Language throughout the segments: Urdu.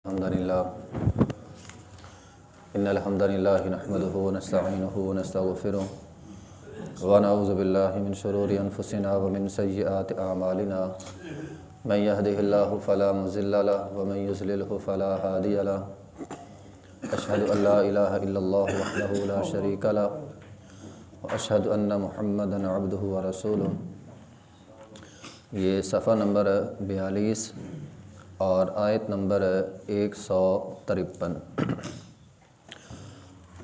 الحمد لله إن الحمد لله نحمده ونستعينه ونستغفره ونعوذ بالله من شرور أنفسنا ومن سيئات أعمالنا من يهده الله فلا مضل له ومن يضلله فلا هادي له. أشهد أن لا إله إلا الله وحده لا شريك له وأشهد أن محمدا عبده ورسوله. یہ صفحہ نمبر بیالیس. اور آیت نمبر ایک سو ترپن۔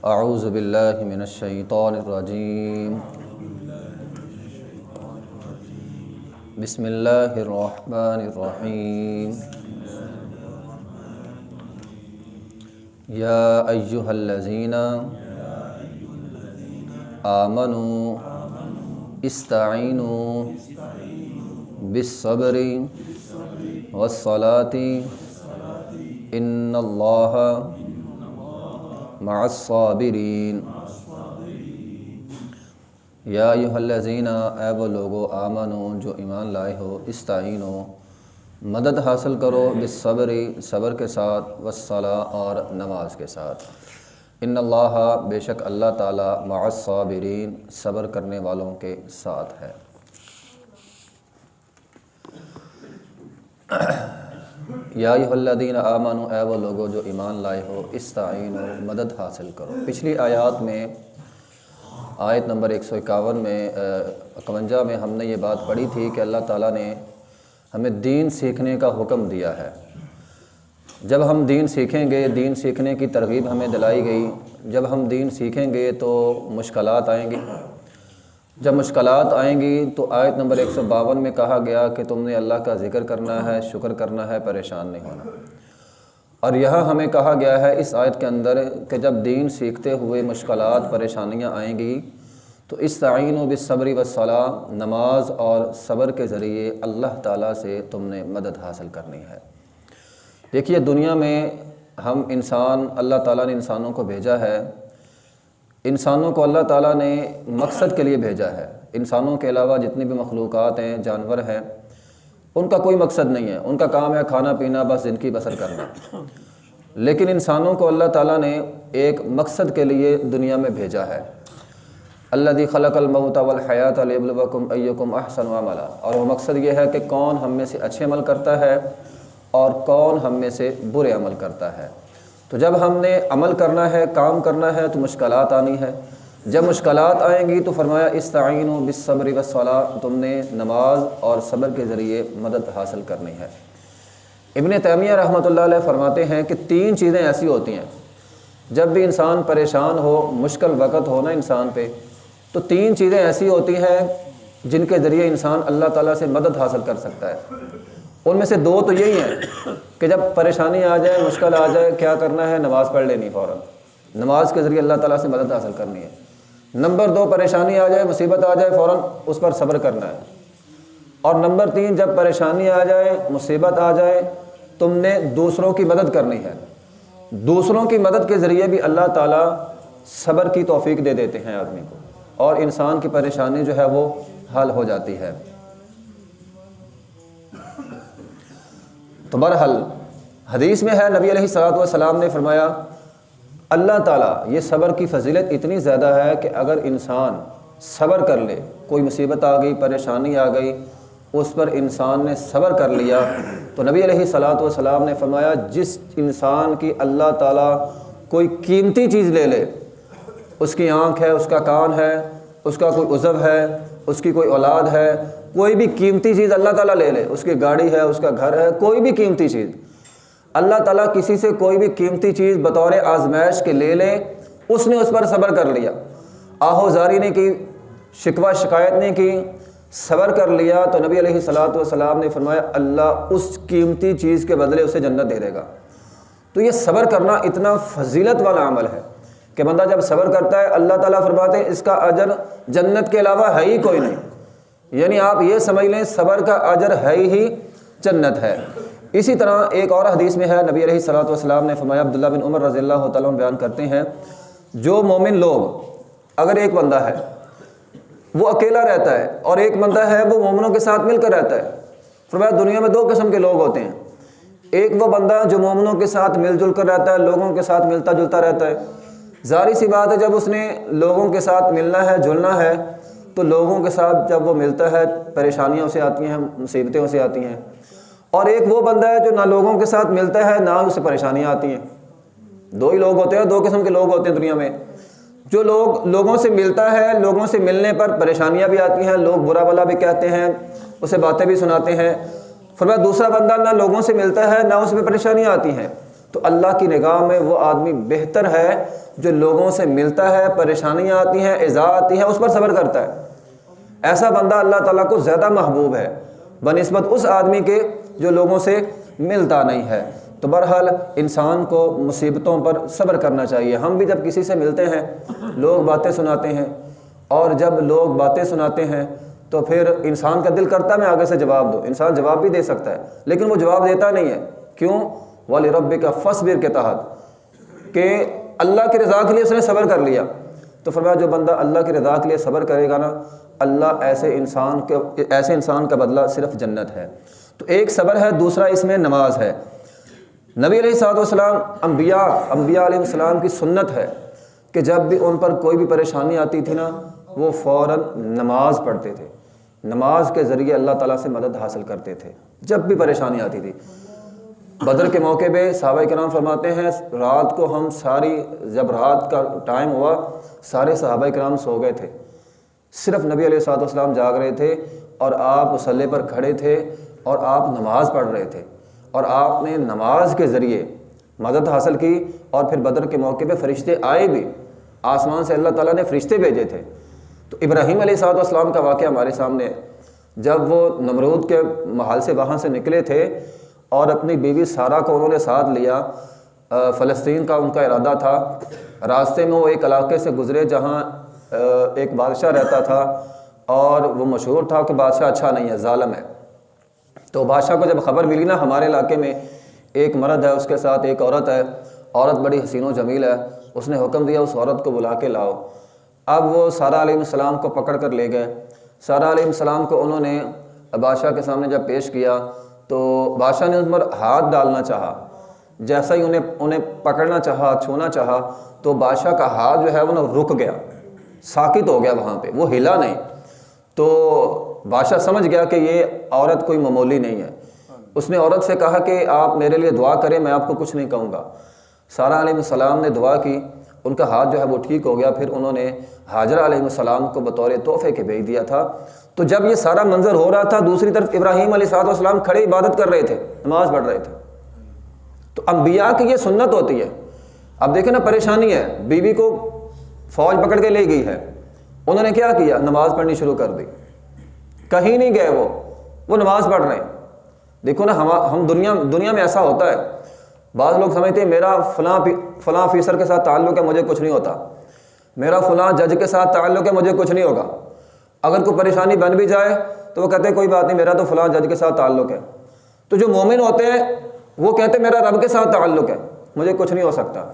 اعوذ باللہ من الشیطان الرجیم۔ بسم اللہ الرحمن الرحیم۔ یا ایہا الذین آمنوا استعینوا بالصبر والصلاة. ان اللہ مع الصابرین یا ایہا الذین اے وہ لوگو آمنو، جو ایمان لائے ہو، استعینو، مدد حاصل کرو بالصبر، صبر کے ساتھ، والصلاة اور نماز کے ساتھ. ان اللہ بے شک اللہ تعالی، مع الصابرین، صبر کرنے والوں کے ساتھ ہے۔ یا الذین آمنوا اے وہ لوگو جو ایمان لائے ہو استعین و مدد حاصل کرو۔ پچھلی آیات میں، آیت نمبر ایک سو اکاون میں اکونجا میں ہم نے یہ بات پڑھی تھی کہ اللہ تعالیٰ نے ہمیں دین سیکھنے کا حکم دیا ہے۔ جب ہم دین سیکھیں گے، دین سیکھنے کی ترغیب ہمیں دلائی گئی۔ جب ہم دین سیکھیں گے تو مشکلات آئیں گی۔ جب مشکلات آئیں گی تو آیت نمبر ایک سو باون میں کہا گیا کہ تم نے اللہ کا ذکر کرنا ہے، شکر کرنا ہے، پریشان نہیں ہونا۔ اور یہاں ہمیں کہا گیا ہے اس آیت کے اندر کہ جب دین سیکھتے ہوئے مشکلات، پریشانیاں آئیں گی تو اس تعین و بصبری و صلاح نماز اور صبر کے ذریعے اللہ تعالیٰ سے تم نے مدد حاصل کرنی ہے۔ دیکھیے دنیا میں ہم انسان، اللہ تعالیٰ نے انسانوں کو بھیجا ہے انسانوں کو اللہ تعالیٰ نے مقصد کے لیے بھیجا ہے۔ انسانوں کے علاوہ جتنی بھی مخلوقات ہیں، جانور ہیں، ان کا کوئی مقصد نہیں ہے۔ ان کا کام ہے کھانا پینا، بس زندگی بسر کرنا۔ لیکن انسانوں کو اللہ تعالیٰ نے ایک مقصد کے لیے دنیا میں بھیجا ہے۔ اللہ دی خلق الموت والحیات البلوکم ایکم احسن عملا۔ اور وہ مقصد یہ ہے کہ کون ہم میں سے اچھے عمل کرتا ہے اور کون ہم میں سے برے عمل کرتا ہے۔ تو جب ہم نے عمل کرنا ہے، کام کرنا ہے، تو مشکلات آنی ہے۔ جب مشکلات آئیں گی تو فرمایا استعین و بصبر و تم نے نماز اور صبر کے ذریعے مدد حاصل کرنی ہے۔ ابن تیمیہ رحمۃ اللہ علیہ فرماتے ہیں کہ تین چیزیں ایسی ہوتی ہیں۔ جب بھی انسان پریشان ہو، مشکل وقت ہو نا انسان پہ، تو تین چیزیں ایسی ہوتی ہیں جن کے ذریعے انسان اللہ تعالیٰ سے مدد حاصل کر سکتا ہے۔ ان میں سے دو تو یہی ہیں کہ جب پریشانی آ جائے، مشکل آ جائے، کیا کرنا ہے؟ نماز پڑھ لینی فوراً۔ نماز کے ذریعے اللہ تعالیٰ سے مدد حاصل کرنی ہے۔ نمبر دو، پریشانی آ جائے، مصیبت آ جائے، فوراً اس پر صبر کرنا ہے۔ اور نمبر تین، جب پریشانی آ جائے، مصیبت آ جائے، تم نے دوسروں کی مدد کرنی ہے۔ دوسروں کی مدد کے ذریعے بھی اللہ تعالیٰ صبر کی توفیق دے دیتے ہیں آدمی کو۔ اور انسان کی پریشانی جو ہے وہ حل ہو جاتی ہے۔ تو برحل حدیث میں ہے، نبی علیہ صلاحت والسلام نے فرمایا، اللہ تعالیٰ، یہ صبر کی فضیلت اتنی زیادہ ہے کہ اگر انسان صبر کر لے، کوئی مصیبت آ گئی، پریشانی آ گئی، اس پر انسان نے صبر کر لیا، تو نبی علیہ صلاحت والسلام نے فرمایا، جس انسان کی اللہ تعالیٰ کوئی قیمتی چیز لے لے، اس کی آنکھ ہے، اس کا کان ہے، اس کا کوئی عزب ہے، اس کی کوئی اولاد ہے کوئی بھی قیمتی چیز اللہ تعالیٰ لے لے، اس کی گاڑی ہے، اس کا گھر ہے، کوئی بھی قیمتی چیز۔ اللہ تعالیٰ کسی سے کوئی بھی قیمتی چیز بطور آزمائش کے لے لے، اس نے اس پر صبر کر لیا۔ آہو زاری نے کی، شکوہ شکایت نے کی، صبر کر لیا تو نبی علیہ صلاۃ والسلام نے فرمایا، اللہ اس قیمتی چیز کے بدلے اسے جنت دے دے گا۔ تو یہ صبر کرنا اتنا فضیلت والا عمل ہے کہ بندہ جب صبر کرتا ہے، اللہ تعالیٰ فرماتے ہیں، اس کا اجر جنت کے علاوہ ہے ہی کوئی نہیں۔ یعنی آپ یہ سمجھ لیں صبر کا اجر ہے ہی جنت ہے۔ اسی طرح ایک اور حدیث میں ہے، نبی علیہ صلاۃ والسلام نے فرمایا عبداللہ بن عمر رضی اللہ تعالیٰ بیان کرتے ہیں، جو مومن لوگ، اگر ایک بندہ ہے، وہ اکیلا رہتا ہے اور ایک بندہ ہے، وہ مومنوں کے ساتھ مل کر رہتا ہے۔ فرمایا، دنیا میں دو قسم کے لوگ ہوتے ہیں۔ ایک وہ بندہ جو مومنوں کے ساتھ مل جل کر رہتا ہے، لوگوں کے ساتھ ملتا جلتا رہتا ہے۔ ظاہری سی بات ہے، جب اس نے لوگوں کے ساتھ ملنا ہے، جلنا ہے تو لوگوں کے ساتھ جب وہ ملتا ہے پریشانیاں اسے آتی ہیں مصیبتیں اسے آتی ہیں۔ اور ایک وہ بندہ ہے جو نہ لوگوں کے ساتھ ملتا ہے، نہ اسے پریشانیاں آتی ہیں۔ دو ہی لوگ ہوتے ہیں، دو قسم کے لوگ ہوتے ہیں دنیا میں۔ جو لوگ، لوگوں سے ملتا ہے، لوگوں سے ملنے پر پریشانیاں بھی آتی ہیں، لوگ برا بلا بھی کہتے ہیں، اسے باتیں بھی سناتے ہیں۔ فرمایا، دوسرا بندہ نہ لوگوں سے ملتا ہے، نہ اس میں پریشانیاں آتی ہیں۔ تو اللہ کی نگاہ میں وہ آدمی بہتر ہے جو لوگوں سے ملتا ہے، پریشانیاں آتی ہیں ایزا آتی ہیں، اس پر صبر کرتا ہے۔ ایسا بندہ اللہ تعالیٰ کو زیادہ محبوب ہے، بنسبت اس آدمی کے جو لوگوں سے ملتا نہیں ہے۔ تو بہرحال انسان کو مصیبتوں پر صبر کرنا چاہیے۔ ہم بھی جب کسی سے ملتے ہیں، لوگ باتیں سناتے ہیں، اور جب لوگ باتیں سناتے ہیں، تو پھر انسان کا دل کرتا میں آگے سے جواب دو انسان جواب بھی دے سکتا ہے، لیکن وہ جواب دیتا نہیں ہے۔ کیوں؟ والی رب کا فصبر کے تحت، کہ اللہ کی رضا کے لیے اس نے صبر کر لیا۔ تو فرمایا جو بندہ اللہ کی رضا کے لیے صبر کرے گا نا، اللہ ایسے انسان کے، ایسے انسان کا بدلہ صرف جنت ہے۔ تو ایک صبر ہے، دوسرا اس میں نماز ہے۔ نبی علیہ صاحب والسلام، انبیاء انبیاء علیہ السلام کی سنت ہے کہ جب بھی ان پر کوئی بھی پریشانی آتی تھی نا، وہ فوراً نماز پڑھتے تھے۔ نماز کے ذریعے اللہ تعالیٰ سے مدد حاصل کرتے تھے۔ جب بھی پریشانی آتی تھی۔ بدر کے موقع پہ صحابہ کرام فرماتے ہیں، رات کو ہم ساری جب رات کا ٹائم ہوا، سارے صحابہ کرام سو گئے تھے۔ صرف نبی علیہ صاحب والسلام جاگ رہے تھے اور آپ مسلح پر کھڑے تھے اور آپ نماز پڑھ رہے تھے۔ اور آپ نے نماز کے ذریعے مدد حاصل کی اور پھر بدر کے موقع پہ فرشتے آئے بھی۔ آسمان سے اللہ تعالیٰ نے فرشتے بھیجے تھے۔ تو ابراہیم علیہ صاحب والسلام کا واقعہ ہمارے سامنے ہے۔ جب وہ نمرود کے محال سے وہاں سے نکلے تھے اور اپنی بیوی سارا کو انہوں نے ساتھ لیا۔ فلسطین کا ان کا ارادہ تھا۔ راستے میں وہ ایک علاقے سے گزرے جہاں ایک بادشاہ رہتا تھا اور وہ مشہور تھا کہ بادشاہ اچھا نہیں ہے، ظالم ہے۔ تو بادشاہ کو جب خبر ملی نا ہمارے علاقے میں، ایک مرد ہے، اس کے ساتھ ایک عورت ہے۔ عورت بڑی حسین و جمیل ہے۔ اس نے حکم دیا، اس عورت کو بلا کے لاؤ۔ اب وہ سارا علیہ السلام کو پکڑ کر لے گئے۔ سارا علیہ السلام کو انہوں نے بادشاہ کے سامنے جب پیش کیا تو بادشاہ نے اس پر ہاتھ ڈالنا چاہا۔ جیسا ہی انہیں انہیں پکڑنا چاہا، چھونا چاہا، تو بادشاہ کا ہاتھ جو ہے وہ نا رک گیا۔ ساکت ہو گیا وہاں پہ، وہ ہلا نہیں۔ تو بادشاہ سمجھ گیا کہ یہ عورت کوئی معمولی نہیں ہے۔ اس نے عورت سے کہا کہ آپ میرے لیے دعا کریں، میں آپ کو کچھ نہیں کہوں گا۔ سارا علیہ السلام نے دعا کی۔ ان کا ہاتھ جو ہے وہ ٹھیک ہو گیا، پھر انہوں نے حاضر علیہ السلام کو بطور تحفے کے بھیج دیا تھا۔ تو جب یہ سارا منظر ہو رہا تھا، دوسری طرف ابراہیم علیہ صاحب والسلام کھڑے عبادت کر رہے تھے، نماز پڑھ رہے تھے۔ تو انبیاء کی یہ سنت ہوتی ہے۔ اب دیکھیں نا، پریشانی ہے۔ بیوی بی کو فوج پکڑ کے لے گئی ہے۔ انہوں نے کیا کیا؟ نماز پڑھنی شروع کر دی۔ کہیں نہیں گئے وہ۔ وہ نماز پڑھ رہے ہیں۔ دیکھو نا، ہم ہم دنیا دنیا میں ایسا ہوتا ہے۔ بعض لوگ سمجھتے ہیں میرا فلاں فلاں آفیسر کے ساتھ تعلق ہے، مجھے کچھ نہیں ہوتا۔ میرا فلاں جج کے ساتھ تعلق ہے، مجھے کچھ نہیں ہوگا۔ اگر کوئی پریشانی بن بھی جائے تو وہ کہتے ہیں، کوئی بات نہیں، میرا تو فلاں جج کے ساتھ تعلق ہے۔ تو جو مومن ہوتے ہیں، وہ کہتے ہیں، میرا رب کے ساتھ تعلق ہے، مجھے کچھ نہیں ہو سکتا۔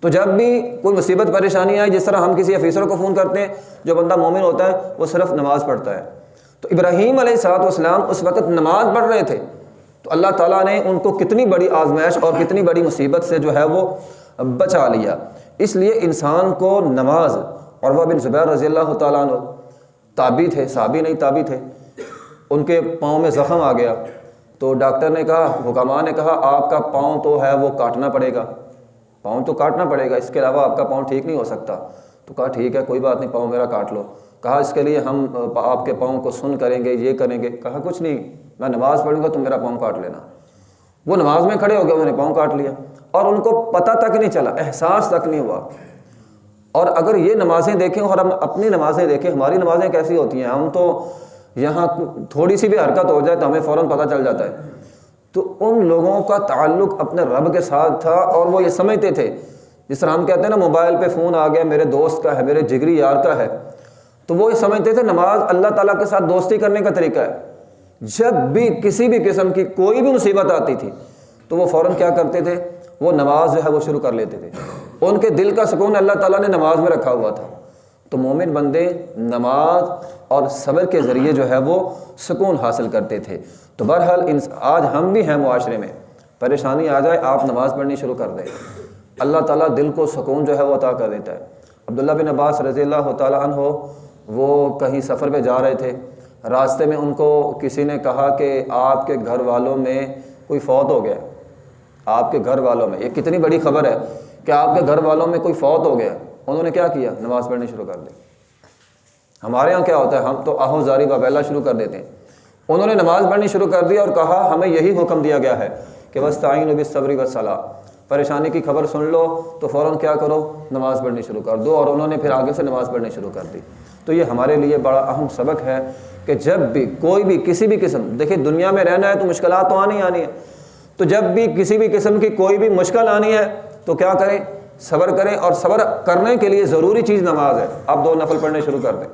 تو جب بھی کوئی مصیبت، پریشانی آئی، جس طرح ہم کسی افیسر کو فون کرتے ہیں، جو بندہ مومن ہوتا ہے، وہ صرف نماز پڑھتا ہے۔ تو ابراہیم علیہ صاحب والسلام اس وقت نماز پڑھ رہے تھے۔ تو اللہ تعالیٰ نے ان کو کتنی بڑی آزمائش اور کتنی بڑی مصیبت سے جو ہے وہ بچا لیا۔ اس لیے انسان کو نماز اور وہ بن زبیر رضی اللہ تعالیٰ عنہ تابی تھے صابی نہیں تابی تھے۔ ان کے پاؤں میں زخم آ گیا۔ تو ڈاکٹر نے کہا حکمہ نے کہا، آپ کا پاؤں تو ہے وہ کاٹنا پڑے گا۔ پاؤں تو کاٹنا پڑے گا، اس کے علاوہ آپ کا پاؤں ٹھیک نہیں ہو سکتا۔ تو کہا، ٹھیک ہے، کوئی بات نہیں، پاؤں میرا کاٹ لو۔ کہا، اس کے لیے ہم آپ کے پاؤں کو سن کریں گے، یہ کریں گے۔ کہا، کچھ نہیں۔ میں نماز پڑھوں گا تم میرا پاؤں کاٹ لینا۔ وہ نماز میں کھڑے ہو گئے، انہوں نے پاؤں کاٹ لیا۔ اور ان کو پتہ تک نہیں چلا، احساس تک نہیں ہوا۔ اور اگر یہ نمازیں دیکھیں اور ہم اپنی نمازیں دیکھیں، ہماری نمازیں کیسی ہوتی ہیں؟ ہم تو یہاں تھوڑی سی بھی حرکت ہو جائے تو ہمیں فوراً پتہ چل جاتا ہے۔ تو ان لوگوں کا تعلق اپنے رب کے ساتھ تھا اور وہ یہ سمجھتے تھے۔ جس طرح ہم کہتے ہیں نا، موبائل پہ فون آ گیا، میرے دوست کا ہے، میرے جگری یار کا ہے۔ تو وہ یہ سمجھتے تھے، نماز اللہ تعالیٰ کے ساتھ دوستی کرنے کا طریقہ ہے۔ جب بھی کسی بھی قسم کی کوئی بھی مصیبت آتی تھی، تو وہ فوراً کیا کرتے تھے؟ وہ نماز جو ہے وہ شروع کر لیتے تھے۔ ان کے دل کا سکون اللہ تعالیٰ نے نماز میں رکھا ہوا تھا۔ تو مومن بندے نماز اور صبر کے ذریعے جو ہے وہ سکون حاصل کرتے تھے۔ تو بہرحال آج ہم بھی ہیں معاشرے میں۔ پریشانی آ جائے، آپ نماز پڑھنی شروع کر دیں۔ اللہ تعالیٰ دل کو سکون جو ہے وہ عطا کر دیتا ہے۔ عبداللہ بن عباس رضی اللہ تعالیٰ عنہ وہ کہیں سفر پہ جا رہے تھے۔ راستے میں ان کو کسی نے کہا کہ آپ کے گھر والوں میں کوئی فوت ہو گیا۔ آپ کے گھر والوں میں۔ یہ کتنی بڑی خبر ہے کہ آپ کے گھر والوں میں کوئی فوت ہو گیا۔ انہوں نے کیا کیا؟ نماز پڑھنی شروع کر دی۔ ہمارے یہاں کیا ہوتا ہے؟ ہم تو آہو زاری وبیلا شروع کر دیتے ہیں۔ انہوں نے نماز پڑھنی شروع کر دی اور کہا، ہمیں یہی حکم دیا گیا ہے کہ بس تعین نبی صبری و صلاح پریشانی کی خبر سن لو تو فوراً کیا کرو؟ نماز پڑھنی شروع کر دو۔ اور انہوں نے پھر آگے سے نماز پڑھنی شروع کر دی۔ تو یہ ہمارے لیے بڑا اہم سبق ہے۔ کہ جب بھی کوئی بھی کسی بھی قسم، دیکھیں دنیا میں رہنا ہے تو مشکلات تو آنی آنی ہے تو جب بھی کسی بھی قسم کی کوئی بھی مشکل آنی ہے تو کیا کریں؟ صبر کریں اور صبر کرنے کے لیے ضروری چیز نماز ہے۔ آپ دو نفل پڑھنے شروع کر دیں۔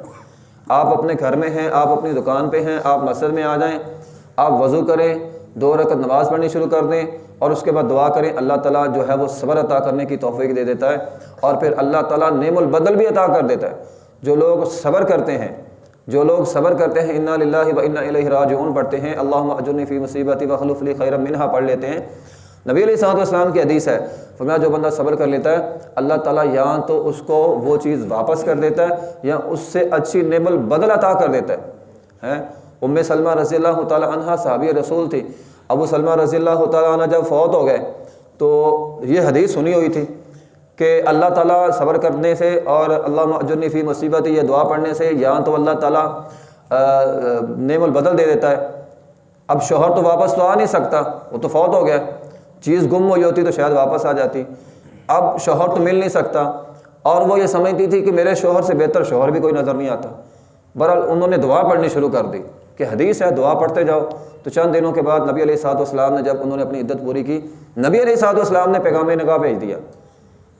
آپ اپنے گھر میں ہیں، آپ اپنی دکان پہ ہیں، آپ مسجد میں آ جائیں، آپ وضو کریں، دو رکعت نماز پڑھنی شروع کر دیں اور اس کے بعد دعا کریں، اللہ تعالیٰ جو ہے وہ صبر عطا کرنے کی توفیق دے دیتا ہے اور پھر اللہ تعالیٰ نعم البدل بھی عطا کر دیتا ہے۔ جو لوگ صبر کرتے ہیں جو لوگ صبر کرتے ہیں، انا للہ و انا الیہ راجعون پڑھتے ہیں۔ اللہ اجرنی فی مصیبتی و خلف لی خیر منہا پڑھ لیتے ہیں۔ نبی علیہ صاحب والسلام کی حدیث ہے، فرمایا جو بندہ صبر کر لیتا ہے، اللہ تعالیٰ یا تو اس کو وہ چیز واپس کر دیتا ہے، یا اس سے اچھی نعم البدل عطا کر دیتا ہے۔ ام سلمہ رضی اللہ تعالیٰ عنہ صحابی رسول تھی۔ ابو سلمہ رضی اللہ تعالیٰ عنہ جب فوت ہو گئے، تو یہ حدیث سنی ہوئی تھی۔ کہ اللہ تعالیٰ صبر کرنے سے اور اللہ اجرنی فی مصیبت یہ دعا پڑھنے سے یا تو اللہ تعالیٰ نعم البدل دے دیتا ہے۔ اب شوہر تو واپس تو آ نہیں سکتا، وہ تو فوت ہو گیا۔ چیز گم ہوئی ہوتی تو شاید واپس آ جاتی۔ اب شوہر تو مل نہیں سکتا۔ اور وہ یہ سمجھتی تھی کہ میرے شوہر سے بہتر شوہر بھی کوئی نظر نہیں آتا۔ برحال انہوں نے دعا پڑھنی شروع کر دی کہ حدیث ہے، دعا پڑھتے جاؤ۔ تو چند دنوں کے بعد نبی علیہ صاحب والسلام نے جب انہوں نے اپنی عدت پوری کی، نبی علیہ صاحب والسلام نے پیغام نگاہ بھیج دیا۔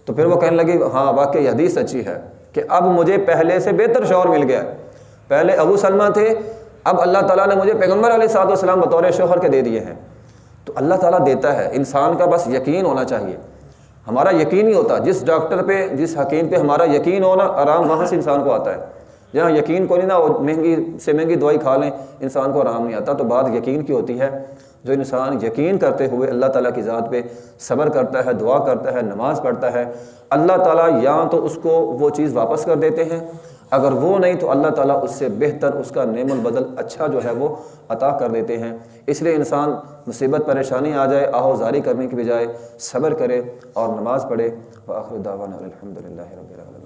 تو پھر وہ کہنے لگی ہاں واقعی حدیث اچھی ہے کہ اب مجھے پہلے سے بہتر شوہر مل گیا۔ پہلے ابو سلمہ تھے، اب اللہ تعالیٰ نے مجھے پیغمبر علیہ صاحب والسلام بطور شوہر کے دے دیے ہیں۔ تو اللہ تعالیٰ دیتا ہے، انسان کا بس یقین ہونا چاہیے۔ ہمارا یقین ہی ہوتا، جس ڈاکٹر پہ، جس حکیم پہ ہمارا یقین ہونا آرام وہاں سے انسان کو آتا ہے۔ جہاں یقین کو نہیں نا مہنگی سے مہنگی دوائی کھا لیں، انسان کو آرام نہیں آتا۔ تو بات یقین کی ہوتی ہے۔ جو انسان یقین کرتے ہوئے اللہ تعالیٰ کی ذات پہ صبر کرتا ہے، دعا کرتا ہے، نماز پڑھتا ہے، اللہ تعالیٰ یا تو اس کو وہ چیز واپس کر دیتے ہیں۔ اگر وہ نہیں تو اللہ تعالیٰ اس سے بہتر، اس کا نعم البدل اچھا جو ہے وہ عطا کر دیتے ہیں۔ اس لیے انسان مصیبت، پریشانی آ جائے، آہو زاری کرنے کی بجائے صبر کرے اور نماز پڑھے۔ وآخر دعوانا الحمد للہ رب العالمین۔